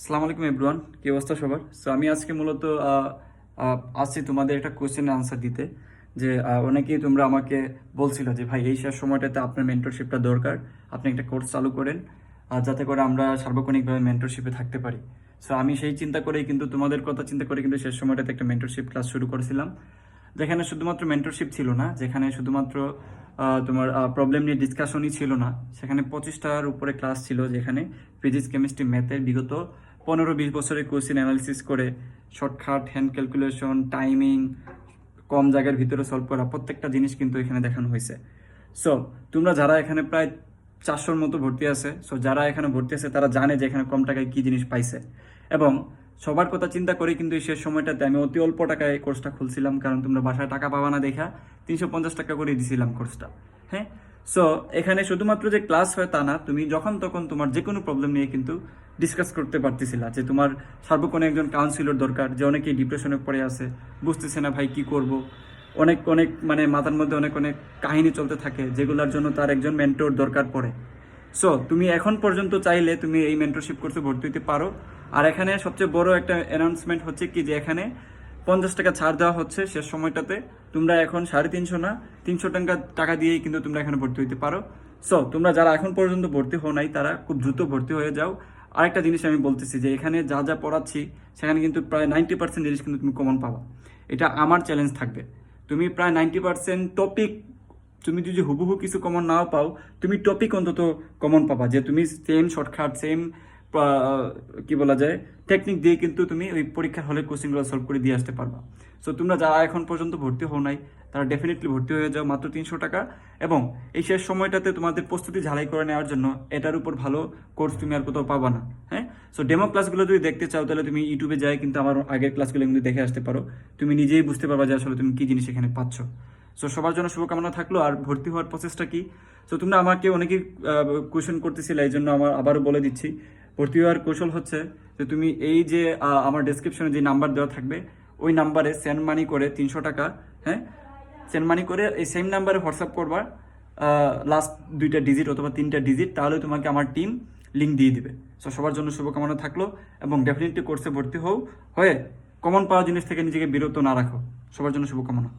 আসসালামু আলাইকুম এভরিওয়ান কি অবস্থা সবার? সো আমি আজকে মূলত আসছি তোমাদের একটা কোয়েশ্চেনের আনসার দিতে, যে অনেকেই তোমরা আমাকে বলছিল যে, ভাই, এই সময়টাতে আপনার মেন্টরশিপটা দরকার। আপনি একটা কোর্স চালু করেন যাতে করে আমরা সার্বক্ষণিকভাবে মেন্টরশিপে থাকতে পারি। সো আমি সেই চিন্তা করেই কিন্তু, তোমাদের কথা চিন্তা করে কিন্তু শেষ সময়টাতে একটা মেন্টরশিপ ক্লাস শুরু করেছিলাম। যেখানে শুধুমাত্র মেন্টরশিপ ছিল না, যেখানে শুধুমাত্র তোমার প্রবলেম নিয়ে ডিসকাশনই ছিল না, সেখানে পঁচিশটার উপরে ক্লাস ছিল যেখানে ফিজিক্স কেমিস্ট্রি ম্যাথের বিগত পনেরো বিশ বছরের কোয়েশ্চেন অ্যানালিসিস করে শর্টকাট হ্যান্ড ক্যালকুলেশন টাইমিং কম জায়গার ভিতরে সলভ করা, প্রত্যেকটা জিনিস কিন্তু এখানে দেখানো হয়েছে। সো তোমরা যারা এখানে প্রায় চারশোর মতো ভর্তি আছে সো যারা এখানে ভর্তি আছে, তারা জানে যে এখানে কম টাকায় কী জিনিস পাইছে। এবং সবার কথা চিন্তা করে, কিন্তু শেষ সময়টাতে আমি অতি অল্প টাকায় কোর্সটা খুলছিলাম, কারণ তোমরা বাসায় টাকা পাবা না দেখা, তিনশো পঞ্চাশ টাকা করে দিছিলাম কোর্সটা হ্যাঁ? সো এখানে শুধুমাত্র যে ক্লাস হয় তা না, তুমি যখন তখন তোমার যে কোনো প্রবলেম নিয়ে কিন্তু ডিসকাস করতে পারতেছিলা, যে তোমার সার্বক্ষণে একজন কাউন্সিলর দরকার, যে অনেকেই ডিপ্রেশনে পড়ে আছে, বুঝতেছে না ভাই কি করব। অনেক অনেক মানে মাথার মধ্যে অনেক অনেক কাহিনী চলতে থাকে, যেগুলোর জন্য তার একজন মেন্টর দরকার পড়ে। সো তুমি এখন পর্যন্ত চাইলে তুমি এই মেন্টরশিপ কোর্সে ভর্তি হতে পারো। আর এখানে সবচেয়ে বড় একটা অ্যানাউন্সমেন্ট হচ্ছে কি যে এখানে পঞ্চাশ টাকা ছাড় দেওয়া হচ্ছে শেষ সময়টাতে। তোমরা এখন সাড়ে তিনশো না, তিনশো টাকা টাকা দিয়েই কিন্তু তোমরা এখানে ভর্তি হতে পারো। সো তোমরা যারা এখন পর্যন্ত ভর্তি হও নাই, তারা খুব দ্রুত ভর্তি হয়ে যাও। আরেকটা জিনিস আমি বলতেছি যে এখানে যা যা পড়াচ্ছি, সেখানে কিন্তু প্রায় নাইনটি পার্সেন্ট জিনিস কিন্তু তুমি কমন পাবা। এটা আমার চ্যালেঞ্জ থাকবে। তুমি প্রায় নাইনটি পার্সেন্ট টপিক তুমি যদি হুবহু কিছু কমন নাও পাও, তুমি টপিক অন্তত কমন পাবা। যে তুমি সেম শর্টকাট সেম কি বলা যায় টেকনিক দিয়ে কিন্তু তুমি ওই পরীক্ষার হলে কোশ্চেনগুলো সলভ করে দিয়ে আসতে পারবা। সো তোমরা যারা এখন পর্যন্ত ভর্তি হও নাই, তারা ডেফিনেটলি ভর্তি হয়ে যাও মাত্র তিনশো টাকা এবং এই শেষ সময়টাতে তোমাদের প্রস্তুতি ঝালাই করে নেওয়ার জন্য এটার উপর ভালো কোর্স তুমি আর কোথাও পাবা না হ্যাঁ? সো ডেমো ক্লাসগুলো যদি দেখতে চাও, তাহলে তুমি ইউটিউবে যাই, কিন্তু আমার আগের ক্লাসগুলো কিন্তু দেখে আসতে পারো। তুমি নিজেই বুঝতে পারবা যে আসলে তুমি কি জিনিস এখানে পাচ্ছ। সো সবার জন্য শুভকামনা থাকল। আর ভর্তি হওয়ার প্রসেসটা কি? সো তোমরা আমাকে অনেকেই কোয়েশন করতেছিলে, এই জন্য আমার আবারও বলে দিচ্ছি। ভর্তি হওয়ার কৌশল হচ্ছে যে, তুমি এই যে আমার ডেসক্রিপশনে যে নাম্বার দেওয়া থাকবে, ওই নাম্বারে সেন্ড মানি করে তিনশো টাকা হ্যাঁ? সেন্ড মানি করে এই সেম নাম্বারে হোয়াটসঅ্যাপ করবার লাস্ট দুইটা ডিজিট অথবা তিনটা ডিজিট তাহলে তোমাকে আমার টিম লিঙ্ক দিয়ে দিবে। সো সবার জন্য শুভকামনা থাকল এবং ডেফিনেটলি কোর্সে ভর্তি হও, হয়ে কমন পাওয়া জিনিস থেকে নিজেকে বিরত না রাখো। সবার জন্য শুভকামনা।